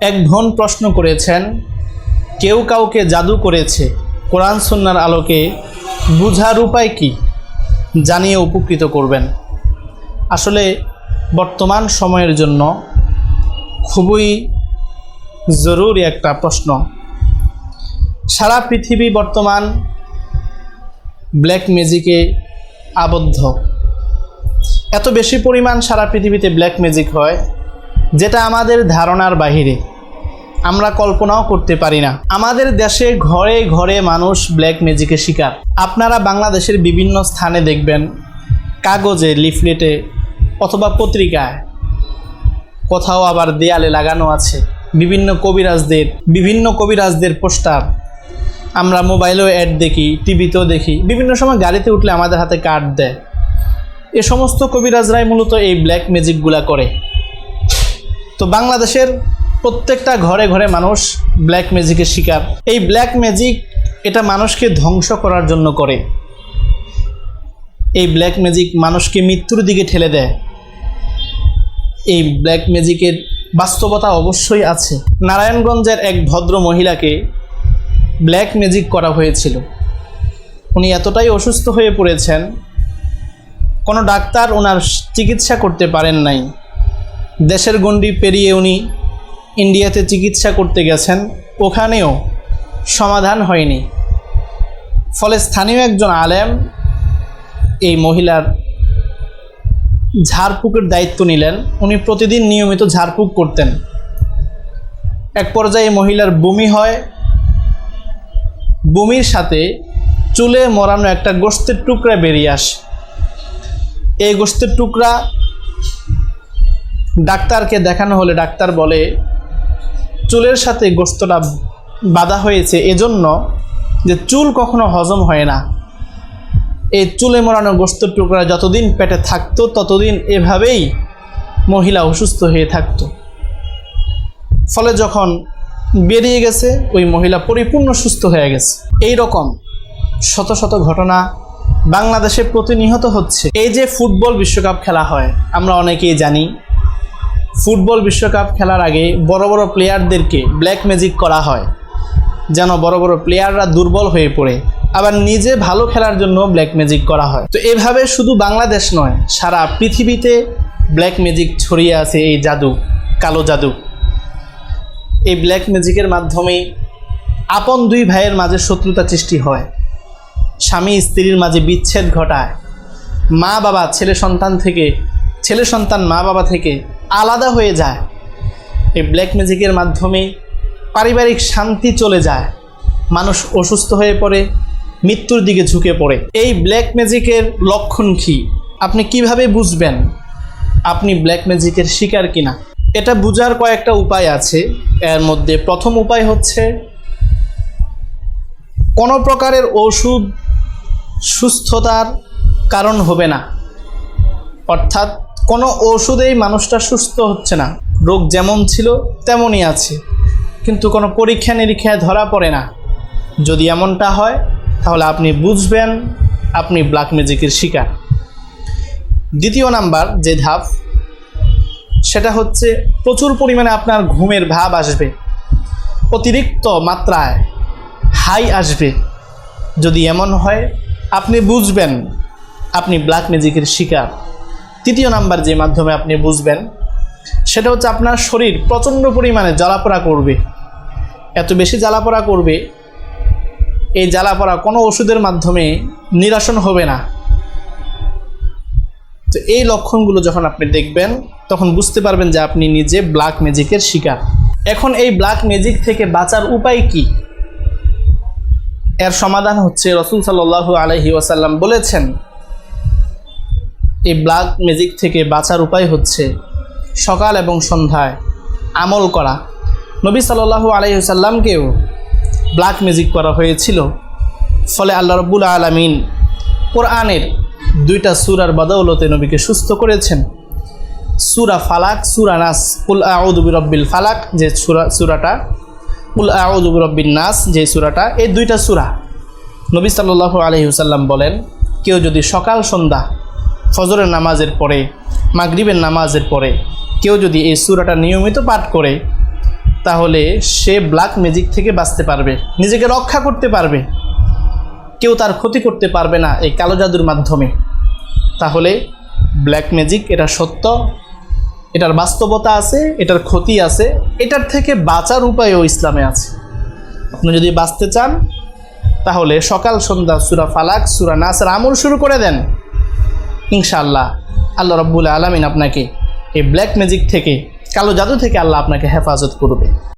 এক বোন প্রশ্ন করেছেন, কেউ কাউকে জাদু করেছে, কোরআন সন্ন্যার আলোকে বুঝার উপায় কি? জানিয়ে উপকৃত করবেন। আসলে বর্তমান সময়ের জন্য খুবই জরুরি একটা প্রশ্ন। সারা পৃথিবী বর্তমান ব্ল্যাক ম্যাজিকে আবদ্ধ। এত বেশি পরিমাণ সারা পৃথিবীতে ব্ল্যাক ম্যাজিক হয় যেটা আমাদের ধারণার বাহিরে। আমরা কল্পনাও করতে পারি না। আমাদের দেশে ঘরে ঘরে মানুষ ব্ল্যাক ম্যাজিকের শিকার। আপনারা বাংলাদেশের বিভিন্ন স্থানে দেখবেন, কাগজে, লিফলেটে অথবা পত্রিকায় কোথাও আবার দেয়ালে লাগানো আছে। বিভিন্ন কবিরাজদের বিভিন্ন কবিরাজদের পোস্টার। আমরা মোবাইলেও অ্যাড দেখি, টিভিতেও দেখি। বিভিন্ন সময় গাড়িতে উঠলে আমাদের হাতে কার্ড দেয়। এ সমস্ত কবিরাজরাই মূলত এই ব্ল্যাক ম্যাজিকগুলা করে। তো বাংলাদেশের প্রত্যেকটা ঘরে ঘরে মানুষ ব্ল্যাক ম্যাজিকের শিকার। এই ব্ল্যাক ম্যাজিক এটা মানুষকে ধ্বংস করার জন্য করে। এই ব্ল্যাক ম্যাজিক মানুষকে মৃত্যুর দিকে ঠেলে দেয়। এই ব্ল্যাক ম্যাজিকের বাস্তবতা অবশ্যই আছে। নারায়ণগঞ্জের এক ভদ্র মহিলাকে ব্ল্যাক ম্যাজিক করা হয়েছিল। উনি এতটাই অসুস্থ হয়ে পড়েছেন, কোনো ডাক্তার ওনার চিকিৎসা করতে পারেন নাই। দেশের গণ্ডি পেরিয়ে উনি ইন্ডিয়াতে চিকিৎসা করতে গেছেন, ওখানেও সমাধান হয়নি। ফলে স্থানীয় একজন আলেম এই মহিলার ঝাড়ফুঁকের দায়িত্ব নিলেন। উনি প্রতিদিন নিয়মিত ঝাড়ফুঁক করতেন। এক পর্যায়ে মহিলার বমি হয়। বমির সাথে চুলে মরানো একটা গোস্তের টুকরা বেরিয়ে আসে। এই গোস্তের টুকরা ডাক্তারকে দেখানো হলে ডাক্তার বলে, চুলের সাথে গোস্তটা বাঁধা হয়েছে এজন্য যে চুল কখনো হজম হয় না। এই চুলে মোড়ানো গোস্তের টুকরা যতদিন পেটে থাকতো, ততদিন এভাবেই মহিলা অসুস্থ হয়ে থাকতো। ফলে যখন বেরিয়ে গেছে, ওই মহিলা পরিপূর্ণ সুস্থ হয়ে গেছে। এই রকম শত শত ঘটনা বাংলাদেশে প্রতিনিহত হচ্ছে। এই যে ফুটবল বিশ্বকাপ খেলা হয়, আমরা অনেকেই জানি ফুটবল বিশ্বকাপ খেলার আগে বড় বড় প্লেয়ারদেরকে ব্ল্যাক ম্যাজিক করা হয়, যেন বড় বড় প্লেয়াররা দুর্বল হয়ে পড়ে। আবার নিজে ভালো খেলার জন্য ব্ল্যাক ম্যাজিক করা হয়। তো এভাবে শুধু বাংলাদেশ নয়, সারা পৃথিবীতে ব্ল্যাক ম্যাজিক ছড়িয়ে আছে এই জাদু, কালো জাদু। এই ব্ল্যাক ম্যাজিকের মাধ্যমে আপন দুই ভাইয়ের মাঝে শত্রুতা সৃষ্টি হয়। স্বামী স্ত্রীর মাঝে বিচ্ছেদ ঘটায়। মা বাবা ছেলে সন্তান থেকে, ছেলে সন্তান মা বাবা থেকে আলাদা হয়ে যায়। এই ব্ল্যাক ম্যাজিকের মাধ্যমে পারিবারিক শান্তি চলে যায়। মানুষ অসুস্থ হয়ে পড়ে, মৃত্যুর দিকে ঝুঁকে পড়ে। এই ব্ল্যাক ম্যাজিকের লক্ষণ কী? আপনি কীভাবে বুঝবেন আপনি ব্ল্যাক ম্যাজিকের শিকার কিনা? এটা বোঝার কয়েকটা উপায় আছে। এর মধ্যে প্রথম উপায় হচ্ছে, কোনো প্রকারের ওষুধ সুস্থতার কারণ হবে না। অর্থাৎ কোনো ওষুধেই মানুষটা সুস্থ হচ্ছে না। রোগ যেমন ছিল, তেমনই আছে। কিন্তু কোনো পরীক্ষা নিরীক্ষায় ধরা পড়ে না। যদি এমনটা হয়, তাহলে আপনি বুঝবেন, আপনি ব্ল্যাক ম্যাজিকের শিকার। দ্বিতীয় নাম্বার যে ধাপ, সেটা হচ্ছে প্রচুর পরিমাণে আপনার ঘুমের ভাব আসবে। অতিরিক্ত মাত্রায় হাই আসবে। যদি এমন হয়, আপনি বুঝবেন, আপনি ব্ল্যাক ম্যাজিকের শিকার। তৃতীয় নাম্বার যে মাধ্যমে আপনি বুঝবেন, সেটা হচ্ছে আপনার শরীর প্রচণ্ড পরিমাণে জ্বালাপোড়া করবে। এত বেশি জ্বালাপোড়া করবে, এই জ্বালাপোড়া কোনো ওষুধের মাধ্যমে নিরাসন হবে না। তো এই লক্ষণগুলো যখন আপনি দেখবেন, তখন বুঝতে পারবেন যে আপনি নিজে ব্ল্যাক ম্যাজিকের শিকার। এখন এই ব্ল্যাক ম্যাজিক থেকে বাঁচার উপায় কি? এর সমাধান হচ্ছে রসুল সাল্লু আলহি ওয়াসাল্লাম বলেছেন এই ব্ল্যাক ম্যাজিক থেকে বাঁচার উপায় হচ্ছে সকাল এবং সন্ধ্যায় আমল করা। নবী সাল্লু আলহিসাল্লামকেও ব্ল্যাক ম্যাজিক করা হয়েছিল। ফলে আল্লাহ রব্বুল আলমিন কোরআনের দুইটা সুরার বদৌলতে নবীকে সুস্থ করেছেন। সুরা ফালাক, সুরা নাস উল আউদুবি রব্বিল ফালাক যে সুরা, সুরাটা উল আউদুবি নাস যে সুরাটা, এই দুইটা সুরা নবী সাল্লু আলহিহসাল্লাম বলেন, কেউ যদি সকাল, সন্ধ্যা ফজরের নামাজের পরে, মাগরিবের নামাজের পরে কেউ যদি এই সুরাটা নিয়মিত পাঠ করে, তাহলে সে ব্ল্যাক ম্যাজিক থেকে বাঁচতে পারবে, নিজেকে রক্ষা করতে পারবে। কেউ তার ক্ষতি করতে পারবে না এই কালো জাদুর মাধ্যমে। তাহলে ব্ল্যাক ম্যাজিক এটা সত্য, এটার বাস্তবতা আছে, এটার ক্ষতি আছে, এটার থেকে বাঁচার উপায়ও ইসলামে আছে। আপনি যদি বাঁচতে চান, তাহলে সকাল সন্ধ্যা সুরা ফালাক, সুরা নাসের আমল শুরু করে দেন। ইনশাআল্লাহ আল্লাহ রব্বুল আলমিন আপনাকে এই ব্ল্যাক ম্যাজিক থেকে, কালো জাদু থেকে আল্লাহ আপনাকে হেফাজত করবে।